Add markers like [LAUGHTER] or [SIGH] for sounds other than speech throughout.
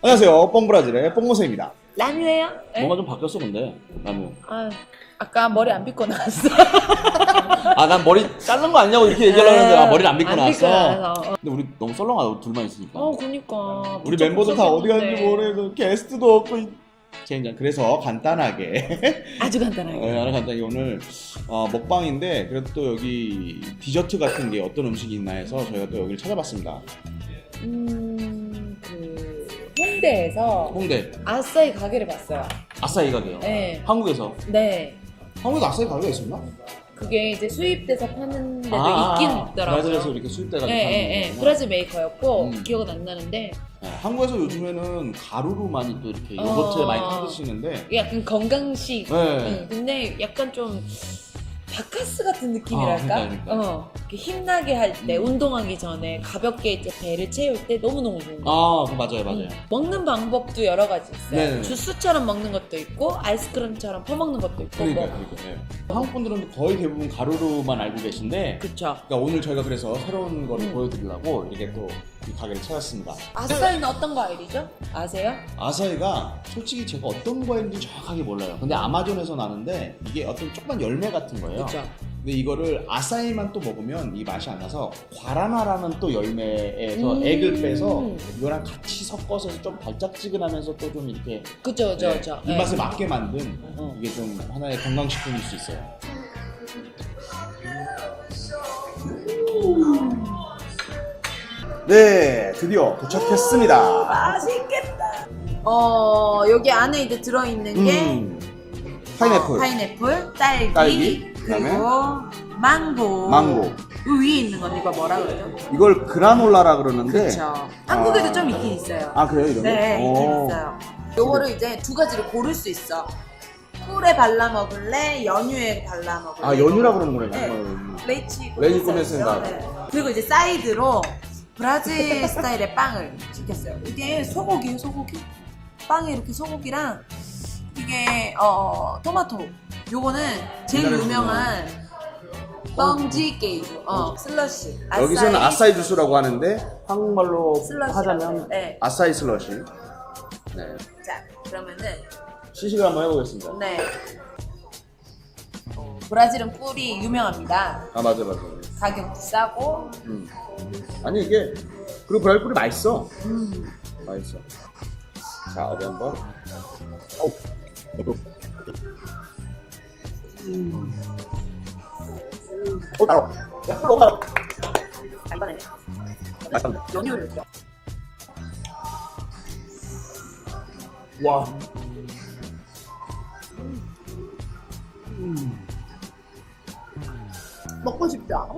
안녕하세요. 뽕브라질의 뽕모세입니다. 라뮤예요? 네? 뭔가 좀 바뀌었어 근데 나는. 아, 아까 머리 안 빗고 나왔어. 아 난 머리 자른 거 아니냐고 이렇게 얘기하려고 했는데 아, 머리를 안 빗고 안 빗고 나왔어. 나와서. 근데 우리 너무 썰렁하다 둘만 있으니까. 어, 그니까. 우리 멤버들 다 어디 갔는지 네. 모르겠어. 게스트도 없고. 젠장. 그래서 간단하게 [LAUGHS] 아주 간단하게. 네, 하나 간단히 오늘 어, 먹방인데 그래도 또 여기 디저트 같은 게 어떤 음식이 있나 해서 저희가 또 여기를 찾아봤습니다. 음, 그, 홍대에서 홍대 아싸이 가게를 봤어요. 아싸이 가게요. 네. 한국에서 네. 한국에 아싸이 가게가 있었나? 그게 이제 수입돼서 파는 데도 아, 있긴 아, 있더라고요. 브라질에서 이렇게 수입돼가지고 예, 파는 예, 예. 거구나. 브라질 메이커였고, 음. 기억은 안 나는데, 네, 한국에서 요즘에는 가루로 많이 또 이렇게 어. 요거트에 많이 타드시는데 이게 약간 건강식. 네. 응, 근데 약간 좀, 바카스 같은 느낌이랄까? 아, 그러니까, 그러니까. 어, 힘나게 할 때, 음. 운동하기 전에 가볍게 이제 배를 채울 때 너무너무 좋은 거 아, 그 맞아요, 맞아요. 음, 먹는 방법도 여러 가지 있어요. 네네. 주스처럼 먹는 것도 있고, 아이스크림처럼 퍼먹는 것도 있고, 그러니까, 뭐. 그러니까. 네. 한국 분들은 거의 대부분 가루로만 알고 계신데, 그쵸. 그러니까 오늘 저희가 그래서 새로운 거를 음. 보여드리려고 이렇게 또 이 가게를 찾았습니다. 아싸이는 어떤 과일이죠? 아세요? 아사히가 솔직히 제가 어떤 과일인지 정확하게 몰라요. 근데 아마존에서 나는데 이게 어떤 조그만 열매 같은 거예요. 그쵸. 근데 이거를 아사히만 또 먹으면 이 맛이 안 나서 과라나라는 또 열매에서 음. 액을 빼서 이거랑 같이 섞어서 좀 달짝지근하면서 또 좀 이렇게 그죠, 그죠, 네, 그죠. 입맛에 네. 맞게 만든 어. 이게 좀 하나의 건강식품일 수 있어요. 네, 드디어 도착했습니다. 맛있겠다. 어, 여기 안에 이제 들어있는 게 음, 파인애플, 어, 파인애플, 딸기, 딸기, 그다음에 그리고 망고. 망고. 이 위에 있는 건 이거 뭐라 그러죠? 이걸 그라놀라라 그러는데. 그렇죠. 한국에도 아. 좀 있긴 있어요. 아 그래요 이런 거? 네, 있긴 오. 있어요. 요거를 이제 두 가지를 고를 수 있어. 꿀에 발라 먹을래, 연유에 발라 먹을래. 아 연유라 그러는 거네. 네. 어, 레이치 꼬메스였죠? 꼬메스인가? 네. 그리고 이제 사이드로 브라질 스타일의 빵을 시켰어요. 이게 소고기예요, 소고기. 빵에 이렇게 소고기랑 이게 어 토마토. 요거는 제일 유명한 뻥지 게이죠. 어, 슬러시. 여기서는 아싸이 주스라고 하는데 한국말로 슬러시. 하자면 네. 아싸이 슬러시. 네. 자, 그러면은 시식을 한번 해보겠습니다. 네. 어, 브라질은 꿀이 유명합니다. 아 맞아 맞아. 가격도 싸고. 음. 아니 이게 그리고 브라질 꿀이 맛있어. 음. 맛있어. 자 어디 한번. 어. 어 따로. 야 너무 따로. 간단해. 맛있다. 연유를 넣죠. 와. 먹고 싶다. [LAUGHS]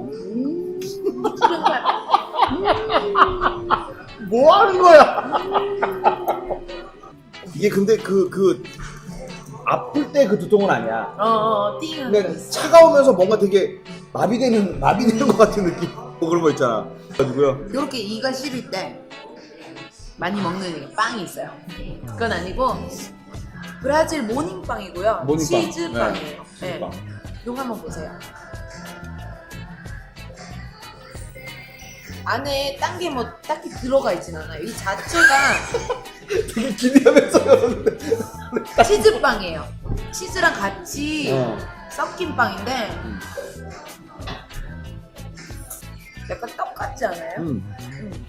[LAUGHS] 뭐 하는 거야? 이게 근데 그, 그, 아플 때 그 두통은 아니야. 어, 어, 띵은. 근데 차가우면서 뭔가 되게 마비되는, 마비되는 것 같은 느낌. 뭐 그런 거 있잖아. 가지고요. 이렇게 이가 시릴 때 많이 먹는 빵이 있어요. 그건 아니고 브라질 모닝빵이고요. 모닝빵. 치즈빵이에요. 네, 네. 이거 한번 보세요. 안에 딴 게 뭐 딱히 들어가 있진 않아요. 이 자체가 [LAUGHS] 되게 기대하면서 열었는데. [LAUGHS] 치즈빵이에요. 치즈랑 같이 어. 섞인 빵인데 음. 약간 떡 같지 않아요? 음. 음.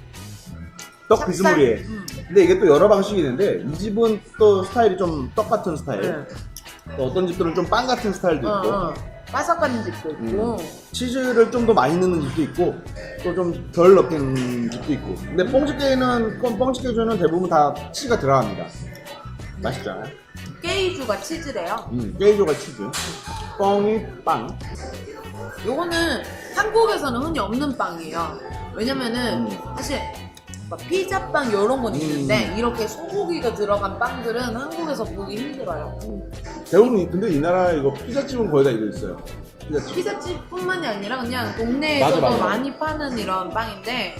떡 비스무리해. 음. 근데 이게 또 여러 방식이 있는데, 이 집은 또 스타일이 좀 떡 같은 스타일. 네. 또 어떤 집들은 좀 빵 같은 스타일도 어, 있고. 어. 바삭한 집도 있고. 치즈를 좀 더 많이 넣는 집도 있고 또 좀 덜 넣는 집도 있고 근데 뽕집게는 뽕집게주는 대부분 다 치즈가 들어갑니다 맛있잖아요 깨이주가 치즈래요. 음, 깨이조가 치즈 뻥이 빵 요거는 한국에서는 흔히 없는 빵이에요. 왜냐면은 음. 사실 막 피자빵 이런 건 음. 있는데 이렇게 소고기가 들어간 빵들은 한국에서 보기 힘들어요. 대부분 근데 이 나라 이거 피자집은 거의 다 이거 있어요 피자집 피자집뿐만이 아니라 그냥 동네에서도 맞아, 맞아. 많이 파는 이런 빵인데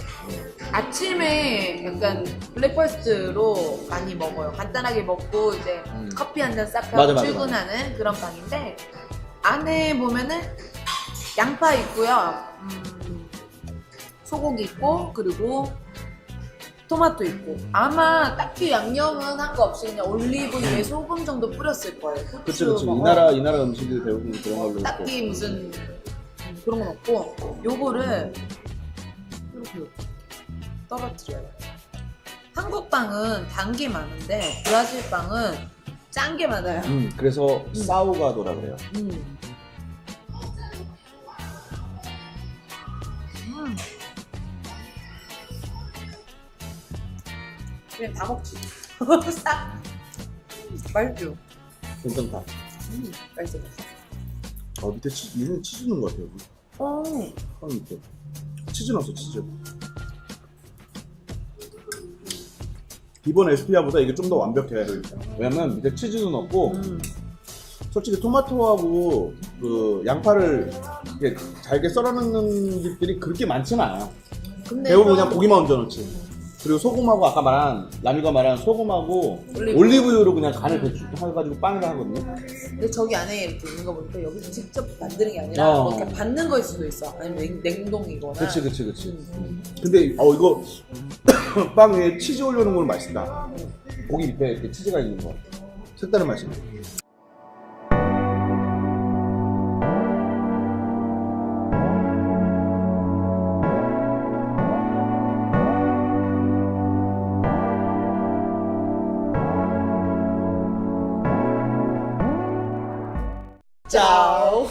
아침에 약간 블랙퍼스트로 많이 먹어요. 간단하게 먹고 이제 음. 커피 한 잔 싹 맞아, 하고 맞아, 출근하는 그런 빵인데 안에 보면은 양파 있고요. 음, 소고기 있고 그리고 토마토 있고 아마 딱히 양념은 한 거 없이 그냥 올리브유에 소금 정도 뿌렸을 거예요. 후추 그치 그치 뭐, 이 나라 이 나라 음식이 대부분 그런 걸로 있고 딱히 무슨 음, 그런 건 없고 요거를 이렇게 떨어뜨려요. 한국 빵은 단 게 많은데 브라질 빵은 짠 게 많아요. 음 그래서 사우가도라 그래요 음. 음. 그냥 다 먹지. [LAUGHS] 싹. 맛있죠? 괜찮다 음, 맛있어. 어 밑에 치, 얘는 치즈 넣은 것 같아요 어. 빵 밑에 치즈 넣었어 치즈 기본 에스피아보다 이게 좀 더 완벽해요 일단. 왜냐면 밑에 치즈도 넣고 음. 솔직히 토마토하고 그 양파를 이렇게 잘게 썰어넣는 집들이 그렇게 많지는 않아요 근데 대부분 좀 그냥 고기만 얹어놓지 그리고 소금하고 아까 말한 라미가 말한 소금하고 올리브. 올리브유로 그냥 간을 대충 해가지고 빵을 하거든요 근데 저기 안에 이렇게 있는 거 보니까 여기서 직접 만드는 게 아니라 어. 뭐 이렇게 받는 거일 수도 있어. 아니면 냉, 냉동이거나. 그치 그치 그치 음. 근데 어 이거 [COUGHS] 빵 위에 치즈 올려놓은 건 맛있다 고기 밑에 이렇게 치즈가 있는 거 색다른 맛이네 짜오.